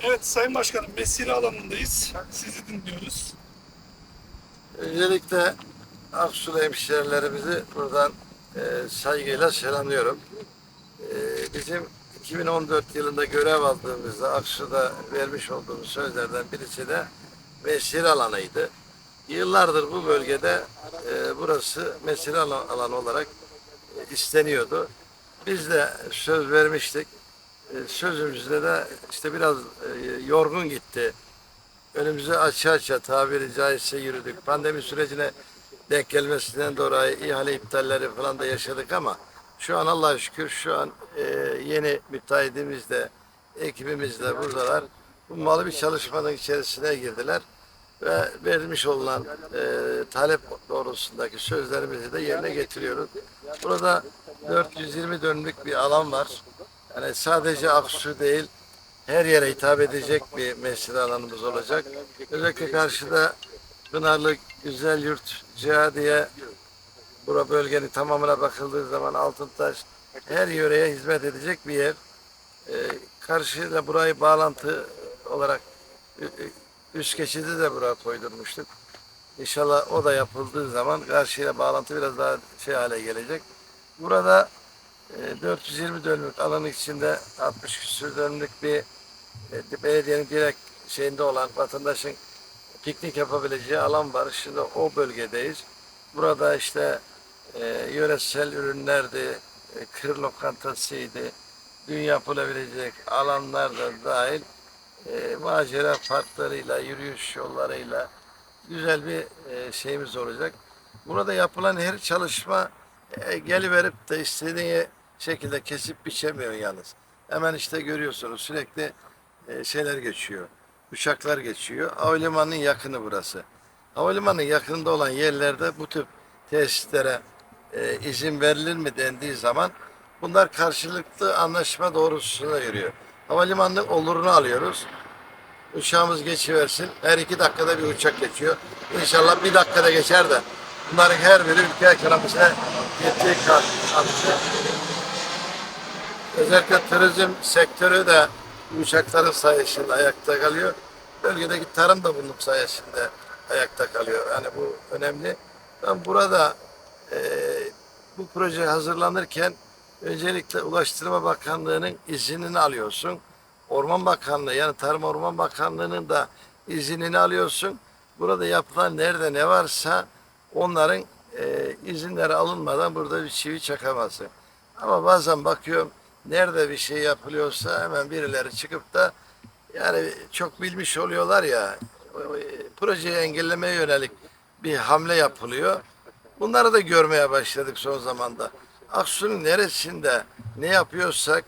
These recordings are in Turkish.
Evet Sayın Başkanım mesire alanındayız. Sizi dinliyoruz. Öncelikle Aksulu hemşehrilerimizi buradan e, saygıyla selamlıyorum. E, bizim 2014 yılında görev aldığımızda Aksu'da vermiş olduğumuz sözlerden birisi de mesire alanıydı. Yıllardır bu bölgede e, burası mesire alan- alanı olarak e, isteniyordu. Biz de söz vermiştik. E, sözümüzde de işte biraz e, yorgun gitti önümüzü açı açı tabiri caizse yürüdük. Pandemi sürecine denk gelmesinden dolayı ihale iptalleri falan da yaşadık ama şu an Allah'a şükür şu an e, yeni müteahhidimiz de ekibimiz de buradalar. Bu malı bir çalışmanın içerisine girdiler ve verilmiş olunan e, talep doğrultusundaki sözlerimizi de yerine getiriyoruz. Burada 420 dönümlük bir alan var. Yani sadece Aksu değil, her yere hitap edecek bir mescid alanımız olacak. Özellikle karşıda Pınarlı Güzel Yurt Cihadiye bura bölgenin tamamına bakıldığı zaman Altıntaş her yöreye hizmet edecek bir yer. Ee, karşıyla burayı bağlantı olarak üst geçidi de buraya koydurmuştuk. İnşallah o da yapıldığı zaman karşıyla bağlantı biraz daha şey hale gelecek. Burada 420 dönümlük alanın içinde 60 küsür dönümlük bir e, belediyenin direkt şeyinde olan vatandaşın piknik yapabileceği alan var. Şimdi o bölgedeyiz. Burada işte e, yöresel ürünlerdi, e, kır lokantasıydı, düğün yapılabilecek alanlar da dahil e, macera parklarıyla, yürüyüş yollarıyla güzel bir e, şeyimiz olacak. Burada yapılan her çalışma e, geliverip de istediğin şekilde kesip biçemiyor yalnız. Hemen işte görüyorsunuz sürekli e, şeyler geçiyor. Uçaklar geçiyor. Havalimanının yakını burası. Havalimanının yakınında olan yerlerde bu tip tesislere e, izin verilir mi dendiği zaman bunlar karşılıklı anlaşma doğrultusunda yürüyor. Havalimanının olurunu alıyoruz. Uçağımız geçiversin. Her iki dakikada bir uçak geçiyor. İnşallah bir dakikada geçer de bunların her biri ülke ekonomisine ciddi katkı Özellikle turizm sektörü de uçakların sayesinde ayakta kalıyor. Bölgedeki tarım da bunun sayesinde ayakta kalıyor. Yani bu önemli. Ben burada e, bu proje hazırlanırken öncelikle Ulaştırma Bakanlığı'nın iznini alıyorsun. Orman Bakanlığı yani Tarım Orman Bakanlığı'nın da iznini alıyorsun. Burada yapılan nerede ne varsa onların e, izinleri alınmadan burada bir çivi çakamazsın. Ama bazen bakıyorum nerede bir şey yapılıyorsa hemen birileri çıkıp da yani çok bilmiş oluyorlar ya projeyi engellemeye yönelik bir hamle yapılıyor. Bunları da görmeye başladık son zamanda. Aksu'nun neresinde ne yapıyorsak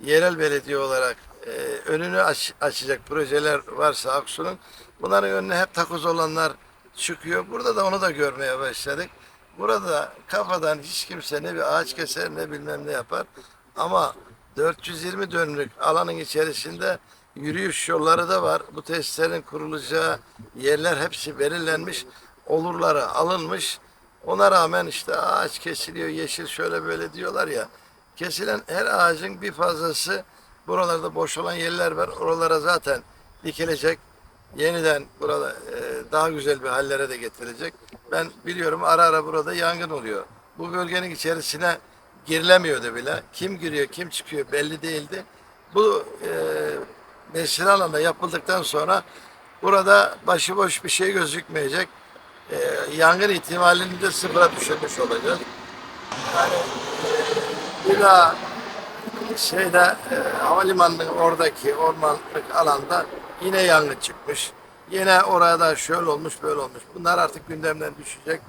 yerel belediye olarak e, önünü aç- açacak projeler varsa Aksu'nun bunların önüne hep takoz olanlar çıkıyor. Burada da onu da görmeye başladık. Burada kafadan hiç kimse ne bir ağaç keser ne bilmem ne yapar. Ama 420 dönümlük alanın içerisinde yürüyüş yolları da var. Bu tesislerin kurulacağı yerler hepsi belirlenmiş. Olurları alınmış. Ona rağmen işte ağaç kesiliyor, yeşil şöyle böyle diyorlar ya. Kesilen her ağacın bir fazlası buralarda boş olan yerler var. Oralara zaten dikilecek. Yeniden burada e, daha güzel bir hallere de getirecek. Ben biliyorum ara ara burada yangın oluyor. Bu bölgenin içerisine girilemiyordu bile. Kim giriyor, kim çıkıyor belli değildi. Bu e, mesire alanı yapıldıktan sonra burada başıboş bir şey gözükmeyecek. E, yangın ihtimalini de sıfıra düşürmüş olacağız. Yani e, bir daha şeyde e, havalimanının oradaki ormanlık alanda yine yangın çıkmış. Yine orada şöyle olmuş böyle olmuş. Bunlar artık gündemden düşecek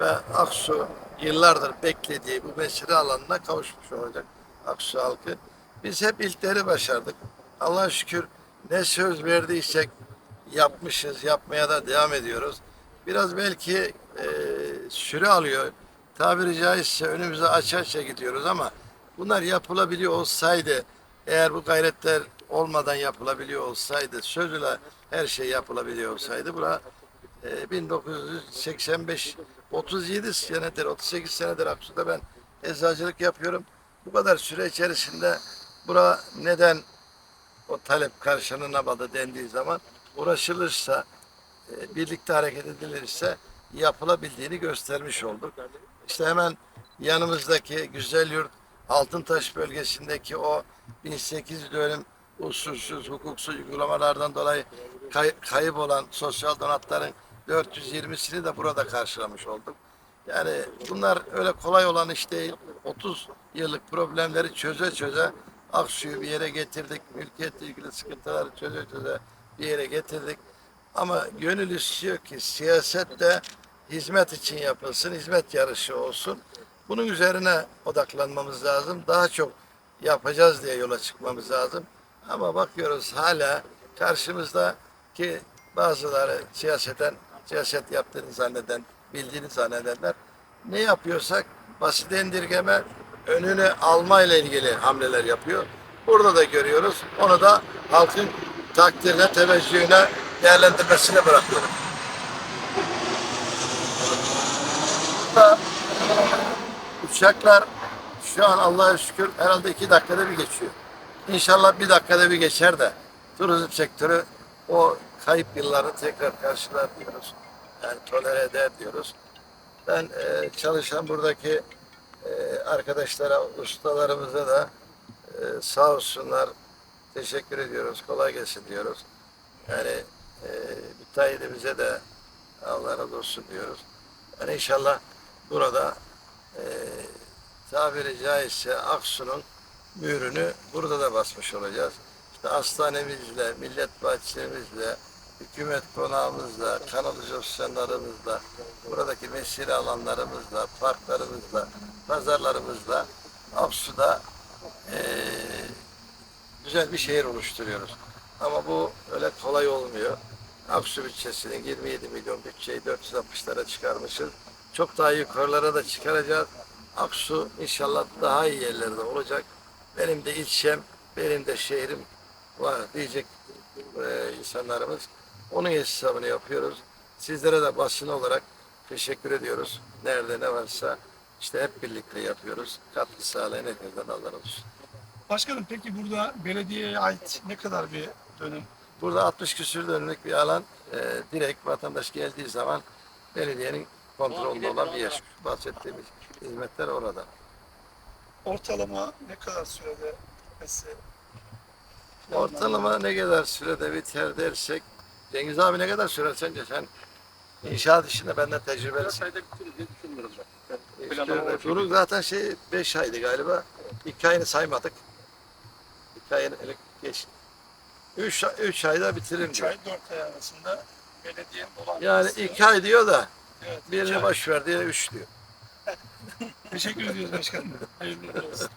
ve Aksu yıllardır beklediği bu mesire alanına kavuşmuş olacak Aksu halkı. Biz hep ilkleri başardık. Allah'a şükür ne söz verdiysek yapmışız, yapmaya da devam ediyoruz. Biraz belki e, süre alıyor. Tabiri caizse önümüze aça aça gidiyoruz ama bunlar yapılabiliyor olsaydı, eğer bu gayretler olmadan yapılabiliyor olsaydı, sözüyle her şey yapılabiliyor olsaydı, bura e, 1985 37 senedir, 38 senedir Aksu'da ben eczacılık yapıyorum. Bu kadar süre içerisinde bura neden o talep karşılanamadı dendiği zaman uğraşılırsa, e, birlikte hareket edilirse yapılabildiğini göstermiş olduk. İşte hemen yanımızdaki Güzelyurt Altıntaş bölgesindeki o 1800 dönüm usulsüz, hukuksuz uygulamalardan dolayı kay- kayıp olan sosyal donatların 420'sini de burada karşılamış olduk. Yani bunlar öyle kolay olan iş değil. 30 yıllık problemleri çöze çöze Aksu'yu bir yere getirdik. Mülkiyetle ilgili sıkıntıları çöze çöze bir yere getirdik. Ama gönül istiyor ki siyaset de hizmet için yapılsın, hizmet yarışı olsun. Bunun üzerine odaklanmamız lazım. Daha çok yapacağız diye yola çıkmamız lazım. Ama bakıyoruz hala karşımızda ki bazıları siyaseten siyaset yaptığını zanneden, bildiğini zannedenler ne yapıyorsak basit indirgeme önünü alma ile ilgili hamleler yapıyor. Burada da görüyoruz. Onu da halkın takdirine, teveccühüne, değerlendirmesine bırakıyorum. Uçaklar şu an Allah'a şükür herhalde iki dakikada bir geçiyor. İnşallah bir dakikada bir geçer de turizm sektörü o kayıp yılları tekrar karşılar diyoruz. Yani tolere eder diyoruz. Ben e, çalışan buradaki e, arkadaşlara, ustalarımıza da e, sağ olsunlar teşekkür ediyoruz. Kolay gelsin diyoruz. Yani e, müteahhidimize de Allah razı olsun diyoruz. Yani inşallah burada e, tabiri caizse Aksu'nun mührünü burada da basmış olacağız. İşte hastanemizle, millet bahçemizle, hükümet konağımızla, kanalizasyonlarımızla, buradaki mesire alanlarımızla, parklarımızla, pazarlarımızla Aksu'da eee güzel bir şehir oluşturuyoruz. Ama bu öyle kolay olmuyor. Aksu bütçesinin 27 milyon bütçeyi 460'lara çıkarmışız. Çok daha yukarılara da çıkaracağız. Aksu inşallah daha iyi yerlerde olacak. Benim de ilçem, benim de şehrim var diyecek e, insanlarımız. Onun hesabını yapıyoruz. Sizlere de basın olarak teşekkür ediyoruz. Nerede ne varsa işte hep birlikte yapıyoruz. Katkı sağlayan herkesten Allah olsun. Başkanım peki burada belediyeye ait ne kadar bir dönüm? Burada 60 küsür dönümlük bir alan e, direkt vatandaş geldiği zaman belediyenin kontrolünde olan bir yer. Bahsettiğimiz hizmetler orada. Ortalama ne kadar sürede mesela? Ortalama ne kadar sürede biter dersek Cengiz abi ne kadar sürer sence sen inşaat işinde benden tecrübelisin. ayda bitiririz diye düşünüyoruz. İşte Duruk zaten şey 5 aydı galiba. 2 ayını saymadık. 2 ayını ele geç. 3 3 ayda bitiririm 3 diyor. ay 4 ay arasında belediyenin olan Yani 2 ay diyor da evet, birini boş ver diye 3 diyor. Teşekkür ediyoruz başkanım. Hayırlı olsun.